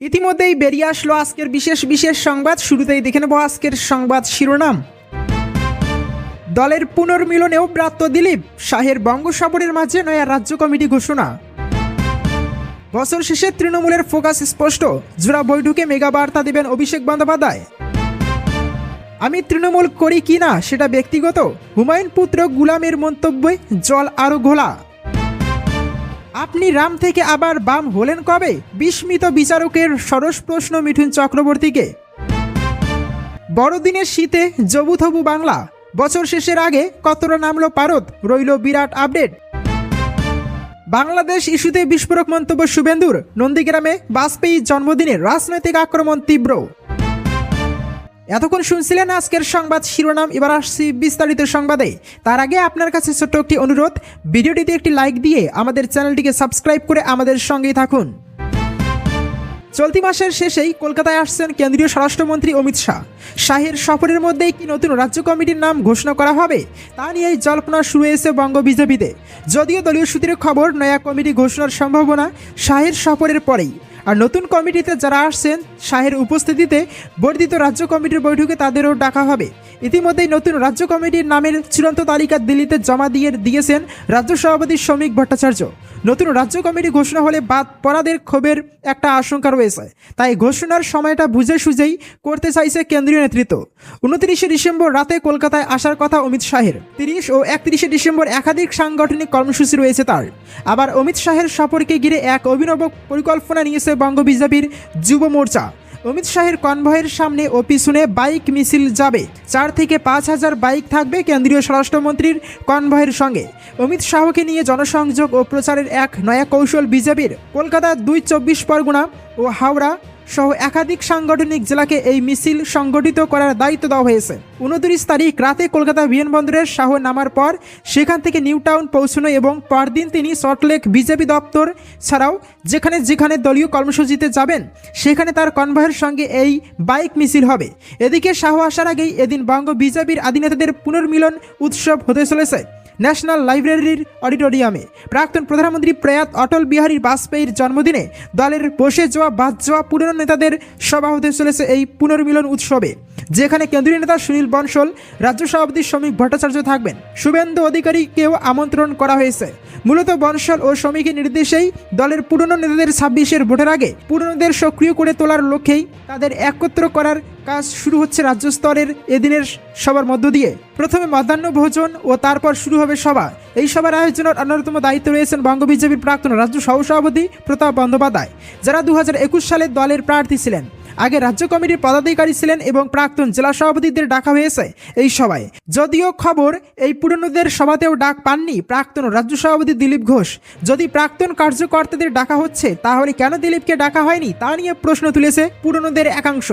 ইতিমধ্যেই বেরিয়ে আসলো আজকের বিশেষ বিশেষ সংবাদ। শুরুতেই দেখে নেব আজকের সংবাদ শিরোনাম। দলের পুনর্মিলনেও ব্রাত্য দিলীপ, শাহের বঙ্গ সফরের মাঝে নয়া রাজ্য কমিটি ঘোষণা। বছর শেষে তৃণমূলের ফোকাস স্পষ্ট, জোড়া বৈঠকে মেগা বার্তা দেবেন অভিষেক বন্দ্যোপাধ্যায়। আমি তৃণমূল করি কি না, সেটা ব্যক্তিগত। হুমায়ুন পুত্র গুলামের মন্তব্যে জল আরও ঘোলা। আপনি রাম থেকে আবার বাম হলেন কবে? বিস্মিত বিচারকের সরস প্রশ্ন মিঠুন চক্রবর্তীকে। বড়দিনের শীতে জবুথবু বাংলা। বছর শেষের আগে কতটা নামলো পারদ? রইল বিরাট আপডেট। বাংলাদেশ ইস্যুতে বিস্ফোরক মন্তব্য শুভেন্দুর। নন্দীগ্রামে বাজপেয়ীর জন্মদিনে রাজনৈতিক আক্রমণ তীব্র। এতক্ষণ শুনছিলেন আজকের সংবাদ শিরোনাম, এবার আসছি বিস্তারিত সংবাদে। তার আগে আপনার কাছে ছোট্ট একটি অনুরোধ, ভিডিওটিতে একটি লাইক দিয়ে আমাদের চ্যানেলটিকে সাবস্ক্রাইব করে আমাদের সঙ্গেই থাকুন। চলতি মাসের শেষেই কলকাতায় আসছেন কেন্দ্রীয় স্বরাষ্ট্রমন্ত্রী অমিত শাহ। শাহের সফরের মধ্যেই কি নতুন রাজ্য কমিটির নাম ঘোষণা করা হবে, তা নিয়েই জল্পনা শুরু হয়েছে বঙ্গ বিজেপিতে। যদিও দলীয় সূত্রের খবর, নয়া কমিটি ঘোষণার সম্ভাবনা শাহের সফরের পরেই। আর নতুন কমিটিতে যারা আসছেন, শাহের উপস্থিতিতে বর্ধিত রাজ্য কমিটির বৈঠকে তাদেরও ডাকা হবে। ইতিমধ্যেই নতুন রাজ্য কমিটির নামের চূড়ান্ত তালিকা দিল্লিতে জমা দিয়ে দিয়েছেন রাজ্য সভাপতি শ্রমিক ভট্টাচার্য। নতুন রাজ্য কমিটি ঘোষণা হলে বাদ পড়াদের ক্ষোভের একটা আশঙ্কা রয়েছে। তাই ঘোষণার সময়টা বুঝে সুঝেই করতে চাইছে কেন্দ্রীয় নেতৃত্ব। উনত্রিশে ডিসেম্বর রাতে কলকাতায় আসার কথা অমিত শাহের। তিরিশ ও একত্রিশে ডিসেম্বর একাধিক সাংগঠনিক কর্মসূচি রয়েছে তার। আবার অমিত শাহের সফরকে ঘিরে এক অভিনব পরিকল্পনা নিয়েছে বঙ্গ বিজেপির যুব মোর্চা। অমিত শাহের কনভয়ের সামনে ও পিছনে বাইক মিছিল যাবে। চার থেকে পাঁচ হাজার বাইক থাকবে কেন্দ্রীয় স্বরাষ্ট্রমন্ত্রীর কনভয়ের সঙ্গে। অমিত শাহকে নিয়ে জনসংযোগ ও প্রচারের এক নয়া কৌশল বিজেপির। কলকাতা দুই চব্বিশ পরগনা ও হাওড়া সহ একাধিক সাংগঠনিক জেলাকে এই মিছিল সংগঠিত করার দায়িত্ব দেওয়া হয়েছে। উনত্রিশ তারিখ রাতে কলকাতা বিমানবন্দরের শাহ নামার পর সেখান থেকে নিউ টাউন পৌঁছানো এবং পরদিন তিনি সল্টলেক বিজেপি দপ্তর ছাড়াও যেখানে যেখানে দলীয় কর্মসূচিতে যাবেন, সেখানে তার কনভয়ের সঙ্গে এই বাইক মিছিল হবে। এদিকে শাহ আসার আগেই এদিন বঙ্গ বিজেপির আদিনেতাদের পুনর্মিলন উৎসব হতে চলেছে। ন্যাশনাল লাইব্রেরির অডিটোরিয়ামে। প্রাক্তন প্রধানমন্ত্রী প্রয়াত অটল বিহারী বাজপেয়ীর জন্মদিনে দলের বসে যাওয়া বাদ যাওয়া পুরনো নেতাদের সভা হতে চলেছে এই পুনর্মিলন উৎসবে। যেখানে কেন্দ্রীয় নেতা সুনীল বনশল, রাজ্য সভাপতি শ্রমিক ভট্টাচার্য থাকবেন। শুভেন্দু অধিকারীকেও আমন্ত্রণ করা হয়েছে। মূলত বনশল ও শ্রমিকের নির্দেশেই দলের পুরনো নেতাদের ছাব্বিশের ভোটের আগে পুরনোদের সক্রিয় করে তোলার লক্ষ্যেই তাদের একত্র করার কাজ শুরু হচ্ছে রাজ্য স্তরের এদিনের সবার মধ্য দিয়ে। প্রথমে মধ্যাহ্ন ভোজন ও তারপর শুরু হবে সভা। এই সভার আয়োজনের অন্যতম দায়িত্ব রয়েছেন বঙ্গ বিজেপির প্রাক্তন রাজ্য সহসভাপতি প্রতাপ বন্দ্যোপাধ্যায়, যারা দু হাজার একুশ সালে দলের প্রার্থী ছিলেন। আগে রাজ্য কমিটির পদাধিকারী ছিলেন এবং প্রাক্তন জেলা সভাপতিদের ডাকা হয়েছে এই সভায়। যদিও খবর, এই পুরনোদের সভাতেও ডাক পাননি প্রাক্তন রাজ্য সভাপতি দিলীপ ঘোষ। যদি প্রাক্তন কার্যকর্তাদের ডাকা হচ্ছে, তাহলে কেন দিলীপকে ডাকা হয়নি? তা নিয়ে প্রশ্ন তুলেছে পুরনোদের একাংশ।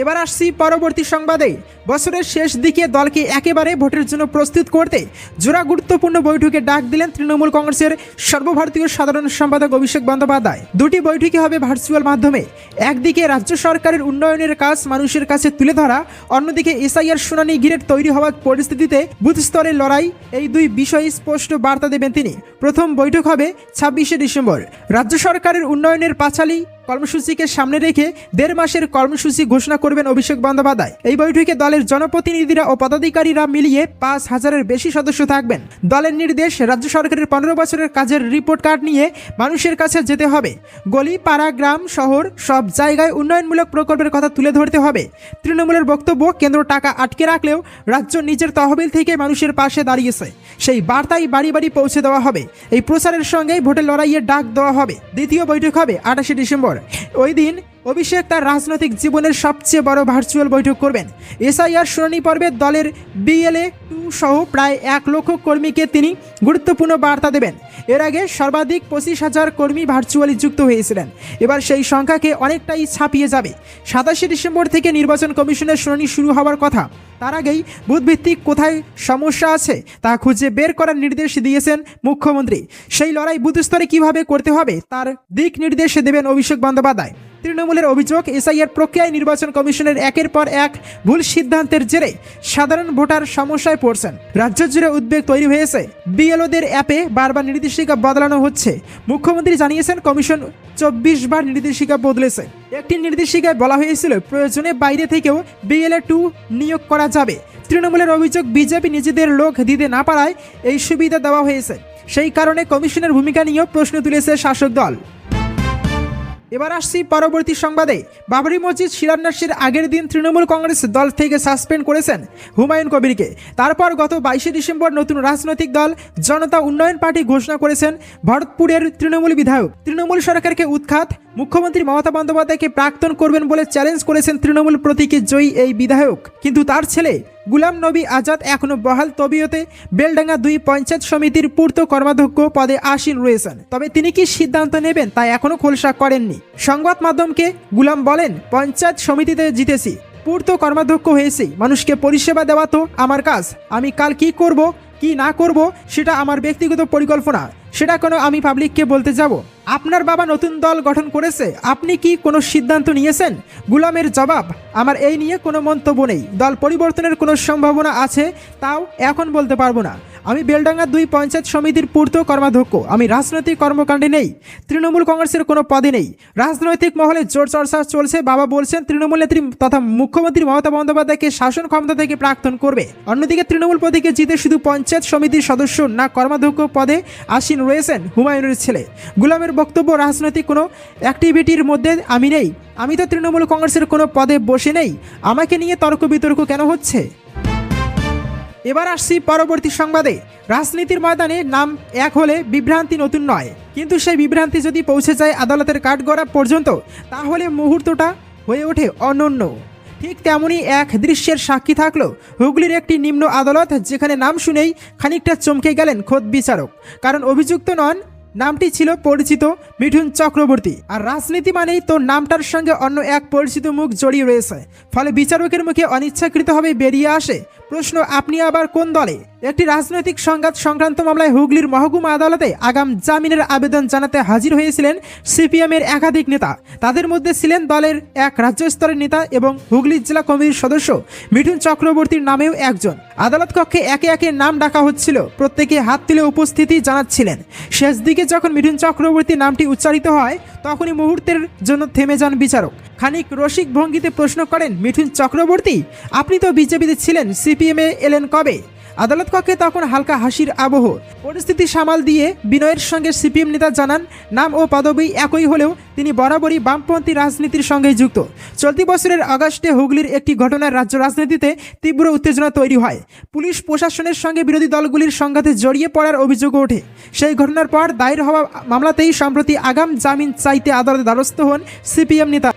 এবার আসছি পরবর্তী সংবাদে। বছরের শেষ দিকে দলকে একেবারে ভোটের জন্য প্রস্তুত করতে জোড়া গুরুত্বপূর্ণ বৈঠকে ডাক দিলেন তৃণমূল কংগ্রেসের সর্বভারতীয় সাধারণ সম্পাদক অভিষেক বন্দ্যোপাধ্যায়। দুটি বৈঠকে হবে ভার্চুয়াল মাধ্যমে। একদিকে রাজ্য সরকারের উন্নয়নের কাজ মানুষের কাছে তুলে ধরা, অন্যদিকে এসআইআর শুনানি ঘিরে তৈরি হওয়ার পরিস্থিতিতে বুথ স্তরের লড়াই, এই দুই বিষয়ে স্পষ্ট বার্তা দেবেন তিনি। প্রথম বৈঠক হবে ছাব্বিশে ডিসেম্বর। রাজ্য সরকারের উন্নয়নের পাঁচালী কর্মসূচিকে সামনে রেখে দেড় মাসের কর্মসূচি ঘোষণা করবেন অভিষেক বন্দ্যোপাধ্যায়। এই বৈঠকে দলের জনপ্রতিনিধিরা ও পদাধিকারীরা মিলিয়ে পাঁচ হাজারের বেশি সদস্য থাকবেন। দলের নির্দেশ, রাজ্য সরকারের পনেরো বছরের কাজের রিপোর্ট কার্ড নিয়ে মানুষের কাছে যেতে হবে। গলি পাড়া গ্রাম শহর সব জায়গায় উন্নয়নমূলক প্রকল্পের কথা তুলে ধরতে হবে। তৃণমূলের বক্তব্য, কেন্দ্র টাকা আটকে রাখলেও রাজ্য নিজের তহবিল থেকে মানুষের পাশে দাঁড়িয়েছে। সেই বার্তাই বাড়ি বাড়ি পৌঁছে দেওয়া হবে। এই প্রচারের সঙ্গেই ভোটের লড়াইয়ের ডাক দেওয়া হবে। দ্বিতীয় বৈঠক হবে আঠাশে ডিসেম্বর। ওই দিন অভিষেক তার রাজনৈতিক জীবনের সবচেয়ে বড় ভার্চুয়াল বৈঠক করবেন। এসআইআর শুনানি পর্বে দলের বিএলএ টু সহ প্রায় এক লক্ষ কর্মীকে তিনি গুরুত্বপূর্ণ বার্তা দেবেন। এর আগে সর্বাধিক পঁচিশ হাজার কর্মী ভার্চুয়ালি যুক্ত হয়েছিলেন। এবার সেই সংখ্যাকে অনেকটাই ছাপিয়ে যাবে। সাতাশে ডিসেম্বর থেকে নির্বাচন কমিশনের শুনানি শুরু হওয়ার কথা। তার আগেই বুথভিত্তিক কোথায় সমস্যা আছে তা খুঁজে বের করার নির্দেশ দিয়েছেন মুখ্যমন্ত্রী। সেই লড়াই বুথ স্তরে কীভাবে করতে হবে তার দিক নির্দেশ দেবেন অভিষেক বন্দ্যোপাধ্যায়। তৃণমূলের অভিযোগ, এসআইআর প্রক্রিয়ায় নির্বাচন কমিশনের একের পর এক ভুল সিদ্ধান্তের জেরে সাধারণ ভোটার সমস্যায় পড়ছেন। রাজ্য জুড়ে উদ্বেগ তৈরি হয়েছে। বিএলওদের অ্যাপে বারবার নির্দেশিকা বদলানো হচ্ছে। মুখ্যমন্ত্রী জানিয়েছেন, কমিশন চব্বিশ বার নির্দেশিকা বদলেছে। একটি নির্দেশিকায় বলা হয়েছিল, প্রয়োজনে বাইরে থেকেও বিএলএ টু নিয়োগ করা যাবে। তৃণমূলের অভিযোগ, বিজেপি নিজেদের লোক দিতে না পারায় এই সুবিধা দেওয়া হয়েছে। সেই কারণে কমিশনের ভূমিকা নিয়েও প্রশ্ন তুলেছে শাসক দল। এবার আসছি পরবর্তী সংবাদে। বাবরি মসজিদ শিলান্যাসের আগের দিন তৃণমূল কংগ্রেস দল থেকে সাসপেন্ড করেছেন হুমায়ুন কবিরকে। তারপর গত বাইশে ডিসেম্বর নতুন রাজনৈতিক দল জনতা উন্নয়ন পার্টি ঘোষণা করেছেন ভরতপুরের তৃণমূল বিধায়ক। তৃণমূল সরকারকে উৎখাত মুখ্যমন্ত্রী মমতা বন্দ্যোপাধ্যায়কে প্রাক্তন করবেন বলে চ্যালেঞ্জ করেছেন তৃণমূল প্রতীকে জয়ী এই বিধায়ক। কিন্তু তার ছেলে গুলাম নবী আজাদ এখনও বহাল তবিয়তে বেলডাঙ্গা দুই পঞ্চায়েত সমিতির পূর্ত কর্মাধ্যক্ষ পদে আসীন রয়েছেন। তবে তিনি কি সিদ্ধান্ত নেবেন তা এখনও খোলসা করেননি। সংবাদ মাধ্যমকে গুলাম বলেন, পঞ্চায়েত সমিতিতে জিতেছি, পূর্ত কর্মাধ্যক্ষ হয়েছি, মানুষকে পরিষেবা দেওয়া তো আমার কাজ। আমি কাল কি করব, কি না করব, সেটা আমার ব্যক্তিগত পরিকল্পনা। সেটা কোনো আমি পাবলিককে বলতে যাব? আপনার বাবা নতুন দল গঠন করেছে, আপনি কি কোনো সিদ্ধান্ত নিয়েছেন? গুলামের জবাব, আমার এই নিয়ে কোনো মন্তব্য নেই। দল পরিবর্তনের কোনো সম্ভাবনা আছে? তাও এখন বলতে পারব না। আমি বেলডাঙ্গা দুই পঞ্চায়েত সমিতির পূর্ত কর্মাধ্যক্ষ। আমি রাজনৈতিক কর্মকাণ্ডে নেই। তৃণমূল কংগ্রেসের কোনো পদে নেই। রাজনৈতিক মহলে জোর চর্চা চলছে, বাবা বলছেন, তৃণমূল নেত্রী তথা মুখ্যমন্ত্রী মমতা বন্দ্যোপাধ্যায়কে শাসন ক্ষমতা থেকে প্রাক্তন করবে। অন্যদিকে তৃণমূল প্রতীকে জিতে শুধু পঞ্চায়েত সমিতির সদস্য না কর্মাধ্যক্ষ পদে আসীন রয়েছেন হুমায়ুনের ছেলে। গুলামের বক্তব্য, রাজনৈতিক কোনো অ্যাক্টিভিটির মধ্যে আমি নেই। আমি তো তৃণমূল কংগ্রেসের কোনো পদে বসে নেই। আমাকে নিয়ে তর্ক বিতর্ক কেন হচ্ছে? এবার আসছি পরবর্তী সংবাদে। রাজনীতির ময়দানে নাম এক হলে বিভ্রান্তি নতুন নয়। কিন্তু সেই বিভ্রান্তি যদি পৌঁছে যায় আদালতের কাঠগড়া পর্যন্ত, তাহলে মুহূর্তটা হয়ে ওঠে অনন্য। ঠিক তেমনই এক দৃশ্যের সাক্ষী থাকল হুগলির একটি নিম্ন আদালত, যেখানে নাম শুনেই খানিকটা চমকে গেলেন খোদ বিচারক। কারণ অভিযুক্ত নন, নামটি ছিল পরিচিত মিঠুন চক্রবর্তী। আর রাজনীতি মানেই তো নামটার সঙ্গে অন্য এক পরিচিত মুখ জড়িয়ে রয়েছে। ফলে বিচারকের মুখে অনিচ্ছাকৃতভাবে বেরিয়ে আসে প্রশ্ন আপনি আবার কোন দলে? একটি রাজনৈতিক সংঘাত সংক্রান্ত মামলায় হুগলির মহকুমা আদালতে আগাম জামিনের আবেদন জানাতে হাজির হয়েছিলেন সিপিএমের একাধিক নেতা। তাদের মধ্যে ছিলেন দলের এক রাজ্য স্তরের নেতা এবং হুগলি জেলা কমিটির সদস্য মিঠুন চক্রবর্তীর নামেও একজন। আদালত কক্ষে একে একে নাম ডাকা হচ্ছিল, প্রত্যেকে হাত তুলে উপস্থিতি জানাচ্ছিলেন। শেষ দিকে যখন মিঠুন চক্রবর্তী নামটি উচ্চারিত হয়, তখনই মুহূর্তের জন্য থেমে যান বিচারক। খানিক রসিক ভঙ্গিতে প্রশ্ন করেন, মিঠুন চক্রবর্তী, আপনি তো বিজেপিতে ছিলেন, সিপিএমে এলেন কবে? আদালত কক্ষে তখন হালকা হাসির আবহ। পরিস্থিতি সামাল দিয়ে বিনয়ের সঙ্গে সিপিএম নেতা জানান, নাম ও পদবি একই হলেও তিনি বরাবরই বামপন্থী রাজনীতির সঙ্গে যুক্ত। চলতি বছরের আগস্টে হুগলির একটি ঘটনায় রাজ্য রাজনীতিতে তীব্র উত্তেজনা তৈরি হয়। পুলিশ প্রশাসনের সঙ্গে বিরোধী দলগুলির সংঘাতে জড়িয়ে পড়ার অভিযোগ ওঠে। সেই ঘটনার পর দায়ের হওয়া মামলাতেই সম্প্রতি আগাম জামিন চাইতে আদালতে দ্বারস্থ হন সিপিএম নেতা।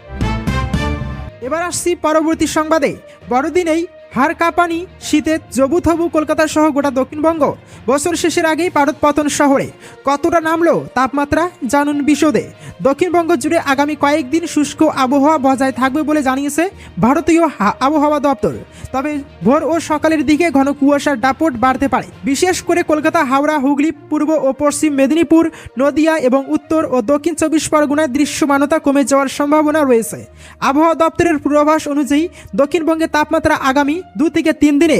এবার আসছি পরবর্তী সংবাদে। বড়দিনেই হার কাঁপানি, শীতে জবুথবু কলকাতা সহ গোটা দক্ষিণবঙ্গ। বছর শেষের আগেই পারদ পতন শহরে। কতটা নামলো তাপমাত্রা জানুন বিশদে। দক্ষিণবঙ্গ জুড়ে আগামী কয়েকদিন শুষ্ক আবহাওয়া বজায় থাকবে বলে জানিয়েছে ভারতীয় আবহাওয়া দপ্তর। তবে ভোর ও সকালের দিকে ঘন কুয়াশার দাপট বাড়তে পারে। বিশেষ করে কলকাতা, হাওড়া, হুগলি, পূর্ব ও পশ্চিম মেদিনীপুর, নদিয়া এবং উত্তর ও দক্ষিণ চব্বিশ পরগনায় দৃশ্যমানতা কমে যাওয়ার সম্ভাবনা রয়েছে। আবহাওয়া দপ্তরের পূর্বাভাস অনুযায়ী দক্ষিণবঙ্গে তাপমাত্রা আগামী দু থেকে তিন দিনে,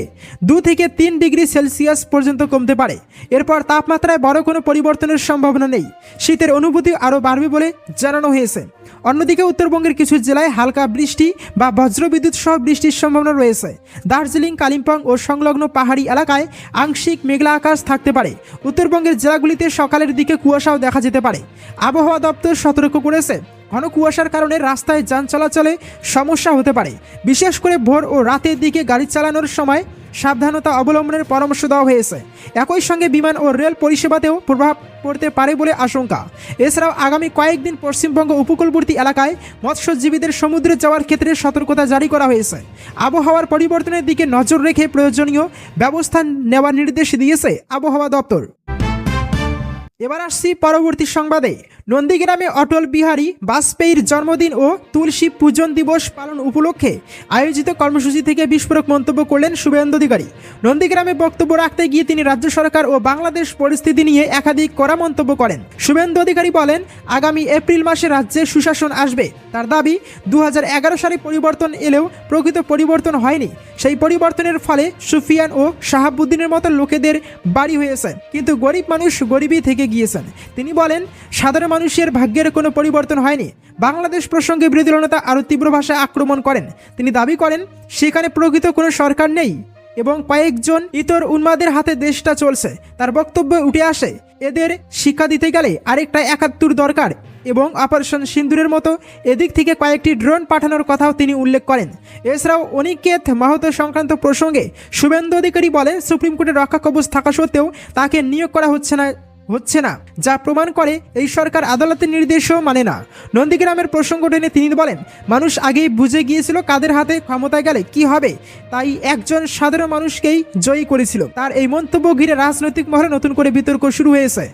দু থেকে তিন ডিগ্রি সেলসিয়াস পর্যন্ত কমতে পারে। এরপর তাপমাত্রায় বড় কোনো পরিবর্তনের সম্ভাবনা নেই। শীতের অনুভূতি আরও বাড়বে বলে জানানো হয়েছে। অন্যদিকে উত্তরবঙ্গের কিছু জেলায় হালকা বৃষ্টি বা বজ্রবিদ্যুৎ সহ বৃষ্টির সম্ভাবনা রয়েছে। দার্জিলিং, কালিম্পং ও সংলগ্ন পাহাড়ি এলাকায় আংশিক মেঘলা আকাশ থাকতে পারে। উত্তরবঙ্গের জেলাগুলিতে সকালের দিকে কুয়াশাও দেখা যেতে পারে। আবহাওয়া দপ্তর সতর্ক করেছে ঘন কুয়াশার কারণে রাস্তায় যান চলাচলে সমস্যা হতে পারে। বিশেষ করে ভোর ও রাতের দিকে গাড়ি চালানোর সময় সাবধানতা অবলম্বনের পরামর্শ দেওয়া হয়েছে। একই সঙ্গে বিমান ও রেল পরিষেবাতেও প্রভাব পড়তে পারে বলে আশঙ্কা। এছাড়াও আগামী কয়েকদিন পশ্চিমবঙ্গ উপকূলবর্তী এলাকায় মৎস্যজীবীদের সমুদ্রে যাওয়ার ক্ষেত্রে সতর্কতা জারি করা হয়েছে। আবহাওয়ার পরিবর্তনের দিকে নজর রেখে প্রয়োজনীয় ব্যবস্থা নেওয়ার নির্দেশ দিয়েছে আবহাওয়া দপ্তর। এবার আসছি পরবর্তী সংবাদে। নন্দীগ্রামে অটল বিহারী বাজপেয়ীর জন্মদিন ও তুলসী পূজন দিবস পালন উপলক্ষে আয়োজিত কর্মসূচি থেকে বিস্ফোরক মন্তব্য করলেন শুভেন্দু অধিকারী। নন্দীগ্রামে বক্তব্য রাখতে গিয়ে তিনি রাজ্য সরকার ও বাংলাদেশ পরিস্থিতি নিয়ে একাধিক কড়া মন্তব্য করেন। শুভেন্দু অধিকারী বলেন, আগামী এপ্রিল মাসে রাজ্যে সুশাসন আসবে। তার দাবি দু হাজার এগারো সালে পরিবর্তন এলেও প্রকৃত পরিবর্তন হয়নি। সেই পরিবর্তনের ফলে সুফিয়ান ও শাহাবুদ্দিনের মতো লোকেদের বাড়ি হয়েছে। কিন্তু গরিব মানুষ গরিবই থেকে গিয়েছেন। তিনি বলেন, সাধারণ মানুষের ভাগ্যের কোনো পরিবর্তন হয়নি। বাংলাদেশ প্রসঙ্গে বিরোধী দলনেতা আরও তীব্র ভাষায় আক্রমণ করেন। তিনি দাবি করেন, সেখানে প্রকৃত কোনো সরকার নেই এবং কয়েকজন ইতর উন্মাদের হাতে দেশটা চলছে। তার বক্তব্য উঠে আসে, এদের শিক্ষা দিতে গেলে আরেকটা একাত্তর দরকার এবং অপারেশন সিন্দুরের মতো এদিক থেকে কয়েকটি ড্রোন পাঠানোর কথাও তিনি উল্লেখ করেন। এছাড়াও অনিকেত মাহত সংক্রান্ত প্রসঙ্গে শুভেন্দু অধিকারী বলেন, সুপ্রিম কোর্টের রক্ষা কবচ থাকা সত্ত্বেও তাকে নিয়োগ করা হচ্ছে না হচ্ছে না, যা প্রমাণ করে এই সরকার আদালতের নির্দেশও মানে না। নন্দীগ্রামের প্রসঙ্গ টেনে তিনি বলেন, মানুষ আগেই বুঝে গিয়েছিল কাদের হাতে ক্ষমতায় গেলে কি হবে, তাই একজন সাধারণ মানুষকেই জয়ী করেছিল। তার এই মন্তব্য ঘিরে রাজনৈতিক মহলে নতুন করে বিতর্ক শুরু হয়েছে।